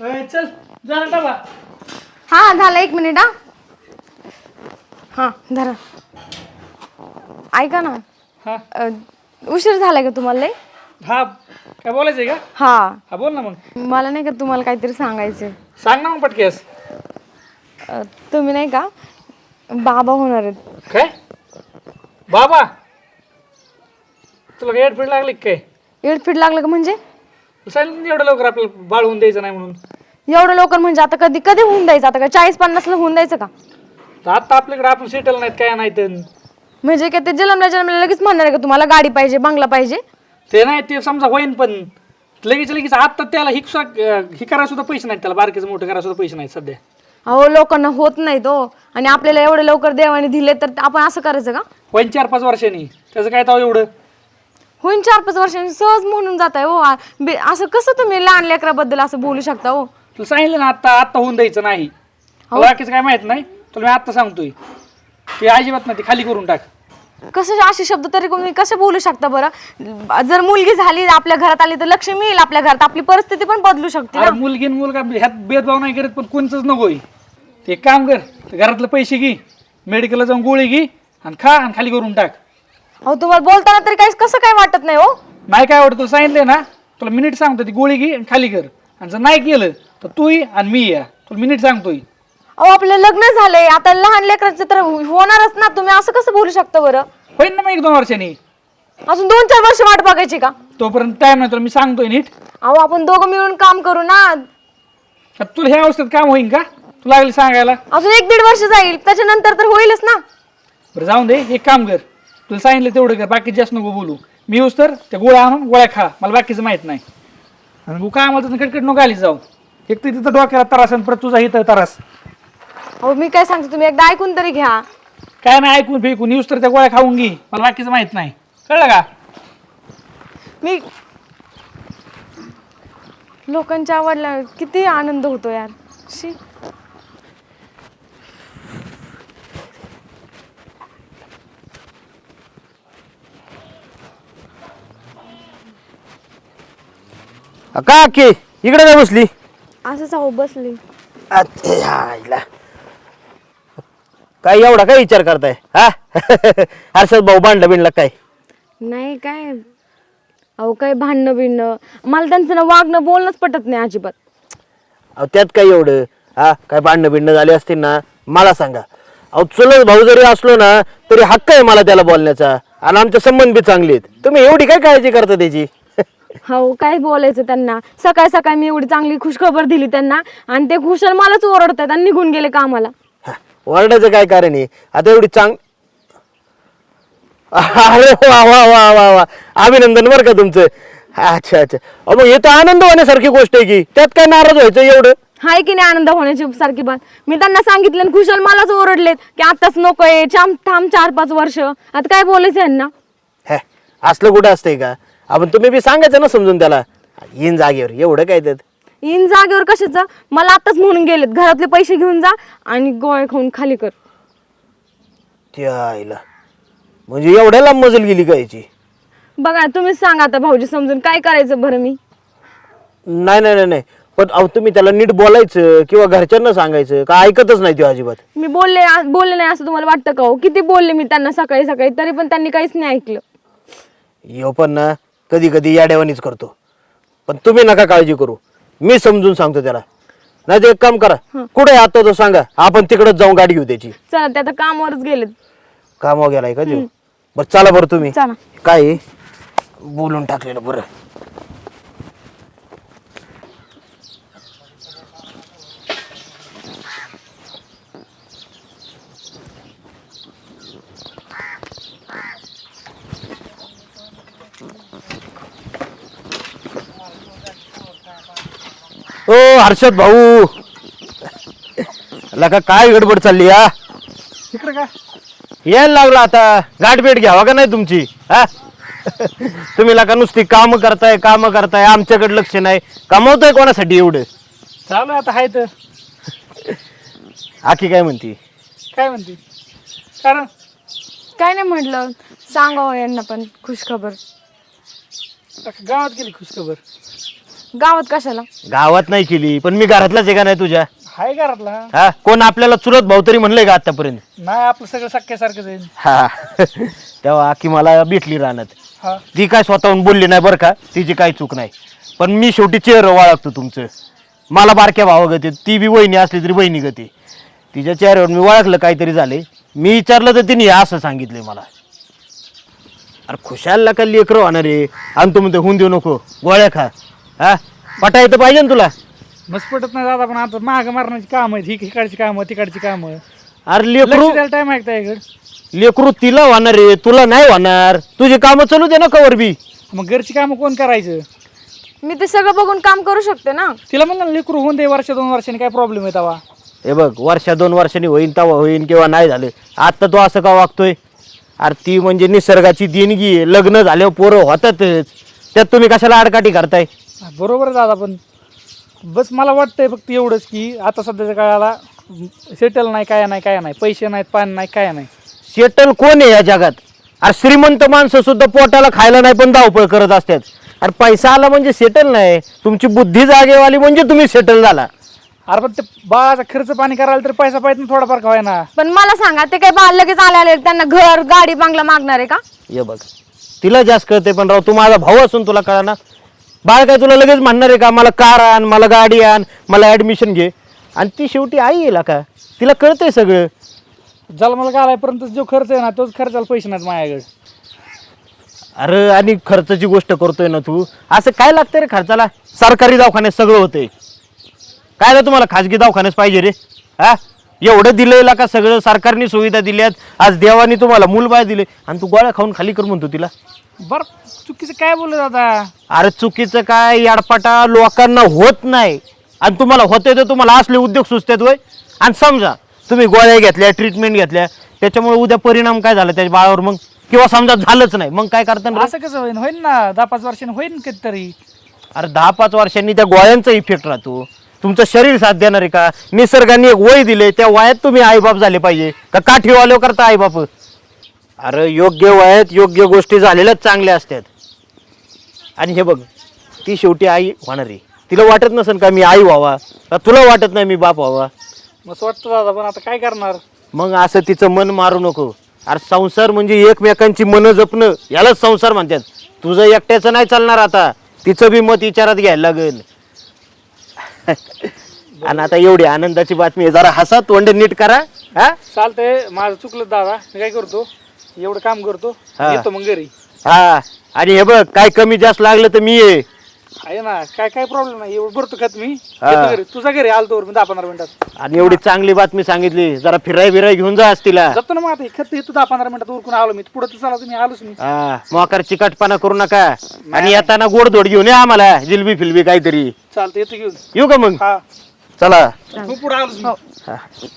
चल डबा हा झालं एक मिनिट हा. हा धरा. ऐका ना. हा. अ, उशीर झालाय का तुम्हाला लय? हा काय बोलायचंय का? हा. हा बोल ना मग. मला नाही का तुम्हाला काहीतरी सांगायचं सांग ना मग पटकेस. अ, तुम्ही नाही का बाबा होणार आहेत. काय? बाबा? तुला काय एडफीड लागली का काय? एडफीट लागलं का म्हणजे? सांगितलं ना एवढं लवकर आपल्याला बाळवून द्यायचं नाही म्हणून. एवढं लवकर म्हणजे आता कधी कधी होऊन द्यायचं आता का? चाळीस पन्नासला होऊन द्यायचं का? तर आता आपल्याकडे आपण सेटल नाहीत काय नाही तर म्हणजे काय ते जन्मल्या जन्मल्या लगेच म्हणणार आहे का तुम्हाला गाडी पाहिजे बंगला पाहिजे? ते नाही ते समजा होईन पण लगेच लगेच आता त्याला ही ही करायला सुद्धा पैसे नाहीत त्याला बारकेचं मोठं करायला सुद्धा पैसे नाहीत सध्या. अहो लोकांना होत नाही तो आणि आपल्याला एवढे लवकर देवाने दिले तर आपण असं करायचं का? होईन चार पाच वर्षांनी. त्याचं काय ताव एवढं? होईन चार पाच वर्षांनी सहज म्हणून जात आहे हो. आ- बे- असं कसं तुम्ही लहान लेकराबद्दल असं बोलू शकता हो? तुला सांगितलं ना आता आता होऊन द्यायचं नाही. तुला बाकीचं काय माहीत नाही. तुला मी आता सांगतोय. ते अजिबात नाही ते खाली करून टाक. कसं असे शब्द तरी तुम्ही कसे बोलू शकता बरं? जर मुलगी झाली आपल्या घरात आली तर लक्ष्मी येईल आपल्या घरात. आपली परिस्थिती पण बदलू शकते अरे मुलगी आणि मुलगा ह्यात भेदभाव नाही करत पण कोणचंच नकोय ते काम कर ते घरातलं पैसे घे मेडिकलला जाऊन गोळी घे आणि खा आणि खाली करून टाक. अहो तुम्हाला बोलताना तरी काही कसं काय वाटत नाही हो? नाही काय आवडतं तुला सांगितलंय ना तुला मिनिट सांगतो ती गोळी घे आणि खाली कर. आणि जर नाही केलं तर तू आणि मी या. तुला मिनिट सांगतोय. अहो आपलं लग्न झालंय आता लहान लेकराचं तर होणारच ना तुम्ही असं कसं बोलू शकता बरं? होईन ना मग एक दोन वर्षांनी. अजून दोन चार वर्ष वाट बघायची का? तोपर्यंत टाइम नाही तुला मी सांगतोय नीट. अहो आपण दोघं मिळून काम करू ना. आता तुला ह्या अवस्थेत काम होईन का? तुला लागली सांगायला. अजून एक दीड वर्ष जाईल त्याच्यानंतर तर होईलच ना. बरं जाऊन दे एक काम कर. तुला सांगितलं तेवढं कर बाकी जास्त नको बोलू. मी येऊस तर त्या गोळ्या आणून गोळ्या खा मला बाकीचं माहीत नाही. आणि तू काय आम्हाला कटकट नको आली जाऊ. एक तर तिथं डोक्याला त्रास आणि परत तुझा इथं त्रास. अहो मी काय सांगते तुम्ही एकदा ऐकून तरी घ्या. काय नाही ऐकून फेकून येऊस तर त्या गोळ्या खाऊन घे मला बाकीचं माहीत नाही. कळलं का? मी लोकांच्या आवडला किती आनंद होतो यार. शी. का की इकडे काय बसली? असंच अहो बसले. अरे. काय एवढा काय विचार करताय? हा? हर्षद भाऊ भांडला बिंडला काय? नाही काय? अहो काय भांडणं बिणणं मला त्यांचं ना वागणं बोलणंच पटत नाही अजिबात. अहो त्यात काय एवढं? हा? काय भांडणं बिंडणं झाले असतील ना? मला सांगा. अहो चुलत भाऊ जरी असलो ना तरी हक्क आहे मला त्याला बोलण्याचा. आणि आमचे संबंध बी चांगले आहेत. तुम्ही एवढी काय काळजी करता त्याची? हो काय बोलायचं त्यांना? सकाळी सकाळी मी एवढी चांगली खुशखबर दिली त्यांना आणि ते खुशाल मलाच ओरडतात आणि निघून गेले कामाला. हा, ओरडायचं काय कारण आहे? आता एवढी चांग अरे वा वा वा वा वा. अभिनंदन बरं का तुमचं. अच्छा अच्छा. अहो, मग हे तर आनंद होण्यासारखी गोष्ट आहे की. त्यात काय नाराज व्हायचं एवढं? हाय की नाही आनंद होण्याची सारखी बात? मी त्यांना सांगितलं आणि खुशाल मलाच ओरडलेत की आताच नकोय चाम थांब चार पाच वर्ष. आता काय बोलायचं यांना? हे असलं कुठं असतंय का? आपण तुम्ही बी सांगायचं ना समजून त्याला. येईन जागेवर एवढं काय त्यात? इन जागेवर कशाचं? मला आताच म्हणून गेलेत घरातले पैसे घेऊन जा आणि गोळे खाऊन खाली कर. त्या आईला. म्हणजे एवढ्या लांब मजल गेली का याची? बघा तुम्हीच सांगा आता भाऊजी समजून काय करायचं बरं मी? नाही नाही नाही, नाही. पण अहो तुम्ही त्याला नीट बोलायचं किंवा घरच्यांना सांगायचं का ऐकतच नाही तो अजिबात? मी बोलले बोलले नाही असं तुम्हाला वाटतं का हो? किती बोलले मी त्यांना सकाळी सकाळी तरी पण त्यांनी काहीच नाही ऐकलं. यो पण ना. कधी कधी याड्यावानीच करतो. पण तुम्ही नका काळजी करू. मी समजून सांगतो त्याला. नाही तर एक काम करा. कुठे आहे आता तो सांगा. आपण तिकडच जाऊन गाडी घेऊ त्याची. चला ते आता कामावरच गेलेत. कामावर गेलाय का देऊ बरं चला बरं तुम्ही. चला. काय आहे? बोलून टाकलेलं बरं. ओ हर्षद भाऊ. लका काय गडबड चालली हा? इकडे काय यायला लागला आता. गाठभेट घ्यावा का नाही तुमची हा? तुम्ही लका नुसती काम करताय काम करताय आमच्याकडे लक्ष नाही. कमवताय कोणासाठी एवढं? चालू आहे आता हाय तर. आखी काय म्हणती? काय म्हणते? कारण? काय नाही म्हटलं. सांगावं यांना पण खुशखबर. अख्ख्या गावात गेली खुशखबर. गावात कशाला? गावात नाही केली पण मी घरातलाच आहे का नाही तुझ्या? हाय घरातला. हा? कोण आपल्याला चुलत भाऊ तरी म्हणलंय का आतापर्यंत नाही आपलं सगळं सख्यासारखंच आहे. हा. तेव्हा की मला भेटली राहणार हा. ती काय स्वतःहून बोलली नाही बरं का तिची काही चूक नाही. पण मी शेवटी चेहरं वाळगतो तुमचं. मला बारक्या भावागती ती बी वहिनी असली तरी बहिणी गती. तिच्या चेहऱ्यावर मी ओळखलं काहीतरी झाले मी विचारलं तर तिने असं सांगितलंय मला. अरे खुशालला का लेकरं होणार आहे? आणि तू म्हणतो होऊन देऊ नको गोळ्या खा. हा? पटा येतं पाहिजे ना तुला. मस्त पटत नाही दादा पण आता महाग मारण्याची काम आहेत. ही इकडची कामं तिकडची कामं. अरे लक्ष लेकरू द्यायला टाइम आहे का इकडे लेकरू तिला होणार आहे तुला नाही होणार. तुझी कामं चालू दे ना कवर बी. मग घरची कामं कोण करायचं? मी ते सगळं बघून काम करू शकते ना. तिला म्हणलं ना लेकरू होऊन दे वर्ष दोन वर्षांनी काय प्रॉब्लेम आहे तवा. हे बघ वर्षा दोन वर्षांनी होईन तेव्हा होईन किंवा नाही झालं. आता तो असं का वागतोय? अरे ती म्हणजे निसर्गाची देणगी आहे. लग्न झाल्यावर पोरं होतातच. त्यात तुम्ही कशाला आडकाठी करताय? बरोबर आहे दादा पण बस मला वाटतंय फक्त एवढंच की आता सध्याच्या काळाला सेटल नाही काय नाही काय नाही पैसे नाहीत पाणी नाही काय नाही. सेटल कोण आहे या जगात? अरे श्रीमंत माणसं सुद्धा पोटाला खायला नाही पण धावपळ करत असतात. अरे पैसा आला म्हणजे सेटल नाही तुमची बुद्धी जागेवाली म्हणजे तुम्ही सेटल झाला. अरे पण ते बाळाचा खर्च पाणी करायला तर पैसा पाहिजे ना थोडाफार का ना पण मला सांगा ते काय बाळ लगेच आले आले त्यांना घर गाडी बांगला मागणार आहे का? ये बघ तिला जास्त कळते पण राव तू माझा भाऊ असून तुला कळा ना बाळ काय तुला लगेच म्हणणार आहे का मला कार आण मला गाडी आण मला ॲडमिशन घे. आणि ती शेवटी आई येईल का? तिला कळतंय सगळं. जन्माला घालायपर्यंत जो खर्च आहे ना तोच खर्चाला पैसे नाहीत माझ्याकडे. अरे आणि खर्चाची गोष्ट करतोय ना तू? असं काय लागतं रे खर्चाला? सरकारी दवाखान्यात सगळं होतंय. काय ना तुम्हाला खाजगी दवाखान्यात पाहिजे रे? हा? एवढं दिलेला का सगळं? सरकारने सुविधा दिल्यात. आज देवाने तुम्हाला मूलबाळ दिले. आणि तू गोळ्या खाऊन खाली कर म्हणतो तिला. बर चुकीचं काय बोललं दादा? अरे चुकीचं काय? याडपाटा लोकांना होत नाही. आणि तुम्हाला होते तर तुम्हाला असले उद्योग सुचतात वय आणि समजा तुम्ही गोळ्या घेतल्या ट्रीटमेंट घेतल्या त्याच्यामुळे उद्या परिणाम काय झाला त्याच्या बाळावर मग? किंवा समजा झालंच नाही मग काय करता रे? असं कसं होईन? होईन ना दहा पाच वर्षांनी होईन कधीतरी. अरे दहा पाच वर्षांनी त्या गोळ्यांचा इफेक्ट राहतो. तुमचं शरीर साथ देणार आहे का? निसर्गाने एक वय दिले त्या वयात तुम्ही आईबाप झाले पाहिजे. का काठी वालो करता आईबाप? अरे योग्य वयात योग्य गोष्टी झालेल्याच चांगल्या असतात आणि हे बघ ती शेवटी आई होणार. आहे तिला वाटत नसेल का मी आई व्हावा? का तुला वाटत नाही मी बाप व्हावा? मग वाटतं दादा पण आता काय करणार? मग असं तिचं मन मारू नको. अरे संसार म्हणजे एकमेकांची मन जपणं यालाच संसार म्हणतात. तुझं एकट्याचं नाही चालणार आता. तिचं बी मत विचारात घ्यायला लागेल. आणि आता एवढी आनंदाची बातमी आहे. जरा हसा तोंड नीट करा. हा? चालतंय माझं चुकलं दादा. मी काय करतो? एवढं काम करतो हा. येतो मग घरी. हा. आणि हे बघ काय कमी जास्त लागलं तर मी ये. आहे ना काय काय प्रॉब्लेम नाही एवढं भरतो खत मी हा. येतो घरी. तुझा घरी आलतो मी दहा पंधरा मिनिटात. आणि एवढी चांगली बातमी सांगितली जरा फिराय बिराय घेऊन जा आज तिला. जातो ना मग आता हे खत येतो दहा पंधरा मिनिटात उरकून आलो मी. पुढे चला तुम्ही आलोच मी हा. मोकार चिकटपणा करू नका. आणि येताना गोडधोड घेऊन या आम्हाला जिलबी फिलबी काहीतरी. चालतं येतो घेऊन. येऊ का मग? हा. चला. तू पुढे आलोच मी.